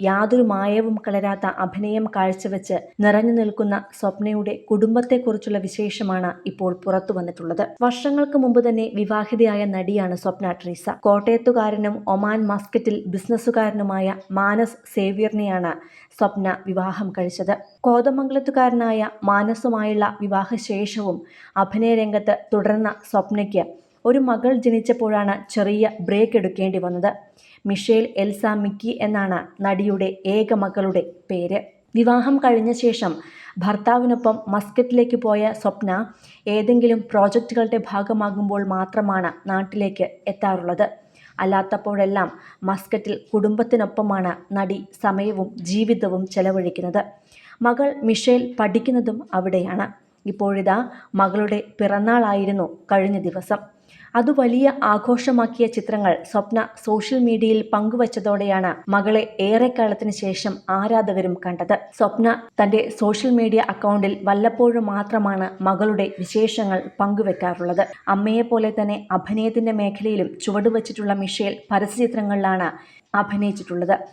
യാതൊരു മായവും കലരാത്ത അഭിനയം കാഴ്ചവെച്ച് നിറഞ്ഞു നിൽക്കുന്ന സ്വപ്നയുടെ കുടുംബത്തെക്കുറിച്ചുള്ള വിശേഷമാണ് ഇപ്പോൾ പുറത്തു വന്നിട്ടുള്ളത്. വർഷങ്ങൾക്ക് മുമ്പ് തന്നെ വിവാഹിതയായ നടിയാണ് സ്വപ്ന ട്രീസ. കോട്ടയത്തുകാരനും ഒമാൻ മസ്കറ്റിൽ ബിസിനസ്സുകാരനുമായ മാനസ് സേവ്യറിനെയാണ് സ്വപ്ന വിവാഹം കഴിച്ചത്. കോതമംഗലത്തുകാരനായ മാനസുമായുള്ള വിവാഹശേഷവും അഭിനയരംഗത്ത് തുടർന്ന സ്വപ്നയ്ക്ക് ഒരു മകൾ ജനിച്ചപ്പോഴാണ് ചെറിയ ബ്രേക്ക് എടുക്കേണ്ടി വന്നത്. മിഷേൽ എൽസ മിക്കി എന്നാണ് നടിയുടെ ഏക മകളുടെ പേര്. വിവാഹം കഴിഞ്ഞ ശേഷം ഭർത്താവിനൊപ്പം മസ്കറ്റിലേക്ക് പോയ സ്വപ്ന ഏതെങ്കിലും പ്രോജക്റ്റുകളുടെ ഭാഗമാകുമ്പോൾ മാത്രമാണ് നാട്ടിലേക്ക് എത്താറുള്ളത്. അല്ലാത്തപ്പോഴെല്ലാം മസ്കറ്റിൽ കുടുംബത്തിനൊപ്പമാണ് നടി സമയവും ജീവിതവും ചെലവഴിക്കുന്നത്. മകൾ മിഷേൽ പഠിക്കുന്നതും അവിടെയാണ്. ഇപ്പോഴിതാ മകളുടെ പിറന്നാളായിരുന്നു കഴിഞ്ഞ ദിവസം. അത് വലിയ ആഘോഷമാക്കിയ ചിത്രങ്ങൾ സ്വപ്ന സോഷ്യൽ മീഡിയയിൽ പങ്കുവച്ചതോടെയാണ് മകളെ ഏറെക്കാലത്തിന് ശേഷം ആരാധകരും കണ്ടത്. സ്വപ്ന തന്റെ സോഷ്യൽ മീഡിയ അക്കൗണ്ടിൽ വല്ലപ്പോഴും മാത്രമാണ് മകളുടെ വിശേഷങ്ങൾ പങ്കുവെക്കാറുള്ളത്. അമ്മയെ പോലെ തന്നെ അഭിനയത്തിന്റെ മേഖലയിലും ചുവടുവച്ചിട്ടുള്ള മിഷേൽ പരസ്യചിത്രങ്ങളിലാണ് അഭിനയിച്ചിട്ടുള്ളത്.